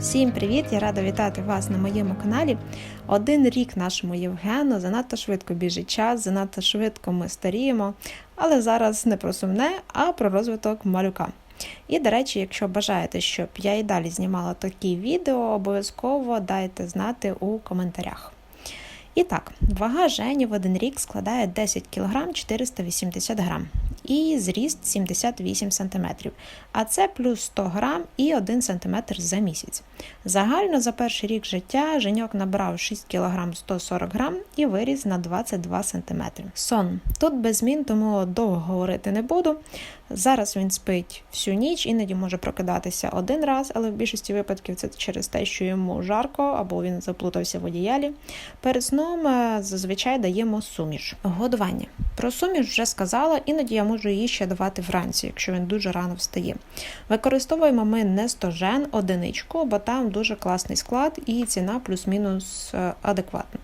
Всім привіт! Я рада вітати вас на моєму каналі. Один рік нашому Євгену занадто швидко біжить час, занадто швидко ми старіємо. Але зараз не про сумне, а про розвиток малюка. І, до речі, якщо бажаєте, щоб я і далі знімала такі відео, обов'язково дайте знати у коментарях. І так, вага Жені в один рік складає 10 кг 480 г і зріст 78 см, а це плюс 100 г і 1 см за місяць. Загально за перший рік життя Женьок набрав 6 кг 140 г і виріс на 22 см. Сон. Тут без змін, тому довго говорити не буду. Зараз він спить всю ніч, іноді може прокидатися один раз, але в більшості випадків це через те, що йому жарко або він заплутався в одіялі. Перед сном е, зазвичай даємо суміш. Годування. Про суміш вже сказала, іноді я можу її ще давати вранці, якщо він дуже рано встає. Використовуємо ми нестожен одиничку, бо там дуже класний склад і ціна плюс-мінус е, адекватна.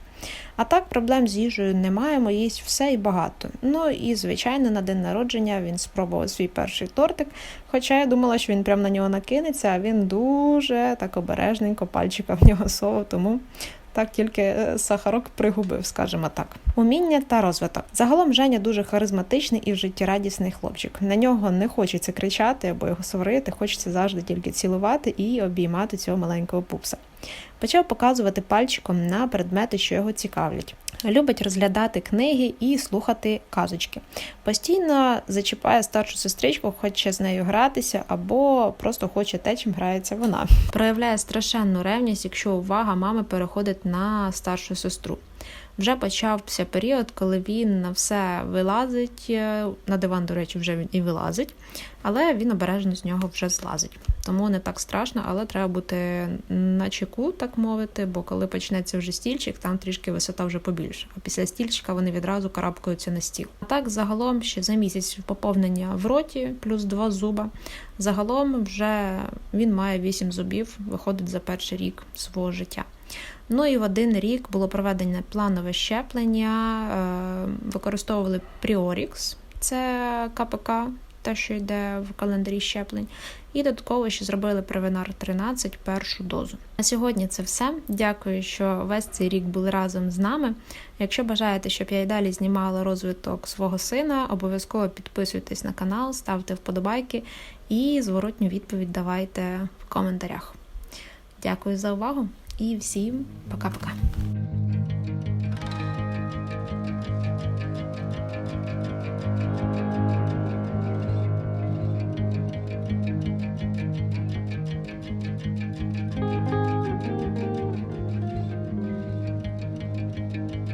А так, проблем з їжею не маємо, їсть все і багато. Ну і, звичайно, на день народження він спробував свій перший тортик. Хоча я думала, що він прямо на нього накинеться, а він дуже так обережненько пальчика в нього совав, тому так тільки е, сахарок пригубив, скажімо так. Уміння та розвиток. Загалом Женя дуже харизматичний і в житті радісний хлопчик. На нього не хочеться кричати або його сварити, хочеться завжди тільки цілувати і обіймати цього маленького пупса. Почав показувати пальчиком на предмети, що його цікавлять. Любить розглядати книги і слухати казочки. Постійно зачіпає старшу сестричку, хоче з нею гратися, або просто хоче те, чим грається вона. Проявляє страшенну ревність, якщо увага мами переходить на старшу сестру. Вже почався період, коли він на все вилазить. е, На диван, до речі, вже він і вилазить, але він обережно з нього вже злазить. Тому не так страшно, але треба бути на чеку, так мовити, бо коли почнеться вже стільчик, там трішки висота вже побільше. А після стільчика вони відразу карабкаються на стіл. А так, загалом, ще за місяць поповнення в роті, плюс два зуба. Загалом вже він має вісім зубів, виходить за перший рік свого життя. Ну і в один рік було проведено планове щеплення, е, використовували Priorix, це КПК, те, що йде в календарі щеплень. І додатково ще зробили Превенар 13 першу дозу. На сьогодні це все. Дякую, що весь цей рік були разом з нами. Якщо бажаєте, щоб я і далі знімала розвиток свого сина, обов'язково підписуйтесь на канал, ставте вподобайки і зворотню відповідь давайте в коментарях. Дякую за увагу і всім пока-пока.